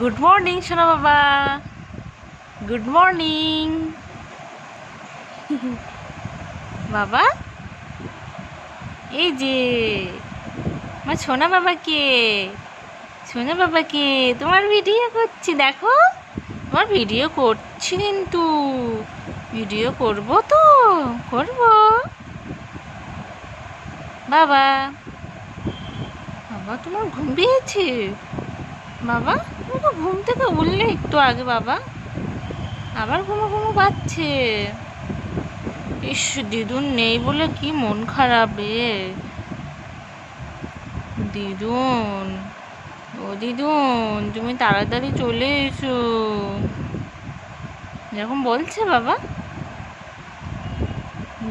Good morning সোনা বাবা। Good morning বাবা? এই যে, আমার সোনা বাবা কে সোনা বাবা কে তোমার ভিডিও করছি, দেখো। তোমার ভিডিও করছি কিন্তু ভিডিও করব তো, করব। বাবা বাবা, তোমার ঘুম পেয়েছে? বাবা তুমি তো ঘুম থেকে উঠলে একটু আগে বাবা। আবার ঘুমো ঘুমো পাচ্ছে। ইস, দিদুন নেই বলে কি মন খারাপ রে। দিদুন, ও দিদুন, তুমি তাড়াতাড়ি চলে এসো। এরকম বলছে বাবা।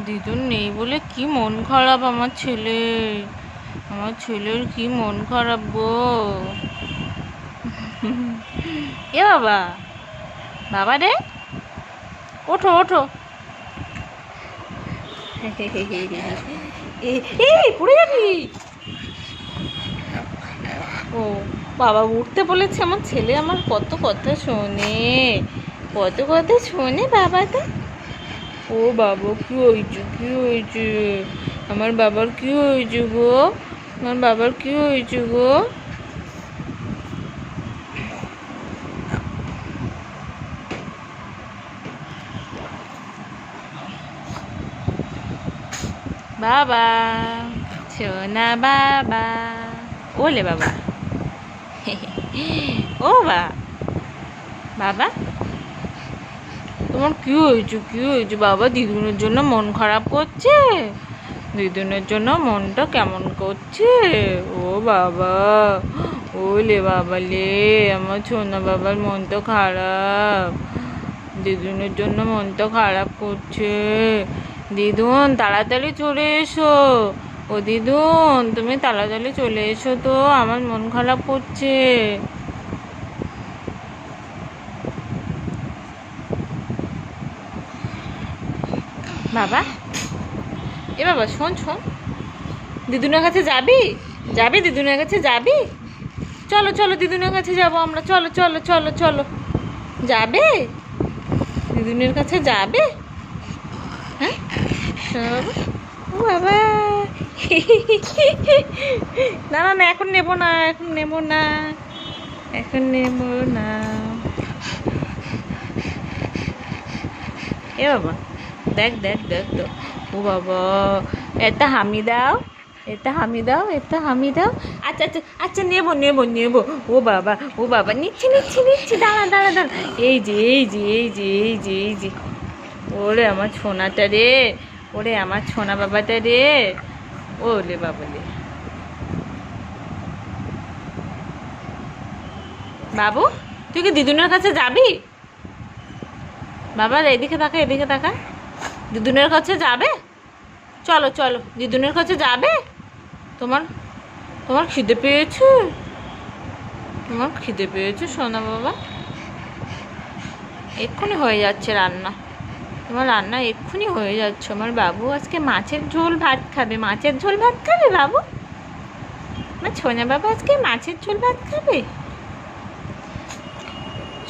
দিদুন নেই বলে কি মন খারাপ আমার ছেলের আমার ছেলের কি মন খারাপ গো? এ বাবা বাবা রে। ওঠো ওঠো। ও, বাবা উঠতে বলেছে, আমার ছেলে আমার কত কথা শোনে। কত কথা শোনে বাবা বাবাটা ও বাবা, কি হয়েছে কি হয়েছে? আমার বাবার কি হয়েছে গো? আমার বাবার কি হয়েছে গো? বাবা, সোনা বাবা। ওলে বাবা। ও বা, বাবা। তোমার কি হয়েছে কি হয়েছে? বাবা দিদুনের জন্য মন খারাপ করছে। দিদুনের জন্য মনটা কেমন করছে? ও বাবা, ওলে বাবা লে, আমার সোনা বাবার মন তো খারাপ। দিদুনের জন্য মনটা খারাপ করছে। দিদুন, তাড়াতাড়ি চলে এসো। ও দিদুন, তুমি তাড়াতাড়ি চলে এসো তো, আমার মন খারাপ করছে। বাবা, এ বাবা, শোন শোন। দিদুনের কাছে যাবি? যাবি? দিদুনের কাছে যাবি? চলো চলো, দিদুনের কাছে যাব আমরা। চলো চলো চলো চলো। যাবে? দিদুনের কাছে যাবে? হ্যাঁ? শোনো বাবা। না না না, এখন নেব না, এখন নেব না, এখন নেব না। এ বাবা, দেখ দেখ দেখ তো ও বাবা, এটা হামি দাও, এটা হামি দাও, এটা হামি দাও। আচ্ছা আচ্ছা আচ্ছা নেব নেব নেব। ও বাবা ও বাবা, নিচ্ছি নিচ্ছি নিচ্ছি, দাঁড়া দাঁড়া দাঁড়া। এই যে এই যে এই যে এই যে এই যে। ওরে, আমার ছোনাটা রে। ওরে আমার ছোনা বাবাটা রে। ওলে বাবা রে বাবু, তুই কি দিদুনের কাছে যাবি? বাবা, এদিকে তাকা এদিকে তাকা দিদুনের কাছে যাবে? চলো চলো, দিদুনের কাছে যাবে? তোমার তোমার খিদে পেয়েছে? তোমার খিদে পেয়েছে, সোনা বাবা? এক্ষুনি হয়ে যাচ্ছে রান্না। তোমার রান্না এক্ষুনি হয়ে যাচ্ছে। আমার বাবু আজকে মাছের ঝোল ভাত খাবে। মাছের ঝোল ভাত খাবে বাবু? আমার সোনা বাবা আজকে মাছের ঝোল ভাত খাবে?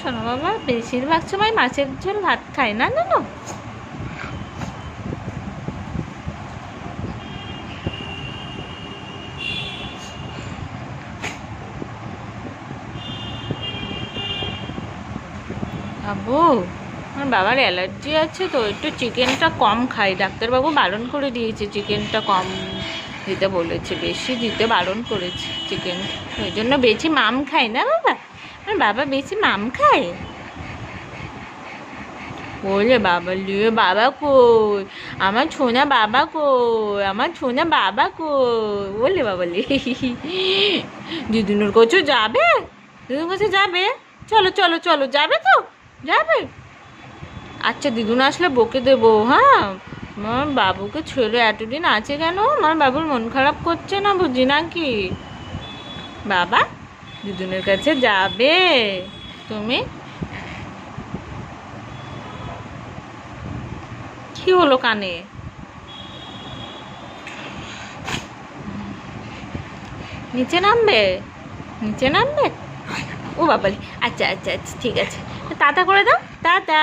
সোনা বাবা বেশিরভাগ সময় মাছের ঝোল ভাত খায় না না না? আবু আমার বাবার অ্যালার্জি আছে তো, একটু চিকেনটা কম খাই। ডাক্তারবাবু বারণ করে দিয়েছে চিকেনটা কম দিতে বলেছে, বেশি দিতে বারণ করেছে চিকেন। ওই জন্য বেশি মাম খাই না বাবা? আমার বাবা বেশি মাম খায়? বলে বাবা লিয়ে বাবা কই? আমার ছোনা বাবা কই? আমার ছোনা বাবা কই? বলে বাবা লি। দিদুনুর কাছে যাবে? দিদুর কাছে যাবে? চলো চলো চলো, যাবে তো? যাবে? আচ্ছা দিদুন আসলে বকে দেবো হ্যাঁ? আমার বাবুকে ছেড়ে এতদিন আছে কেন? আমার বাবুর মন খারাপ করছে না বুঝি নাকি? বাবা, দিদুনের কাছে যাবে। তুমি? কি হলো কানে? নিচে নামবে? নিচে নামবে? ও বাবালি আচ্ছা আচ্ছা আচ্ছা ঠিক আছে। তাতা করে দাও। টাটা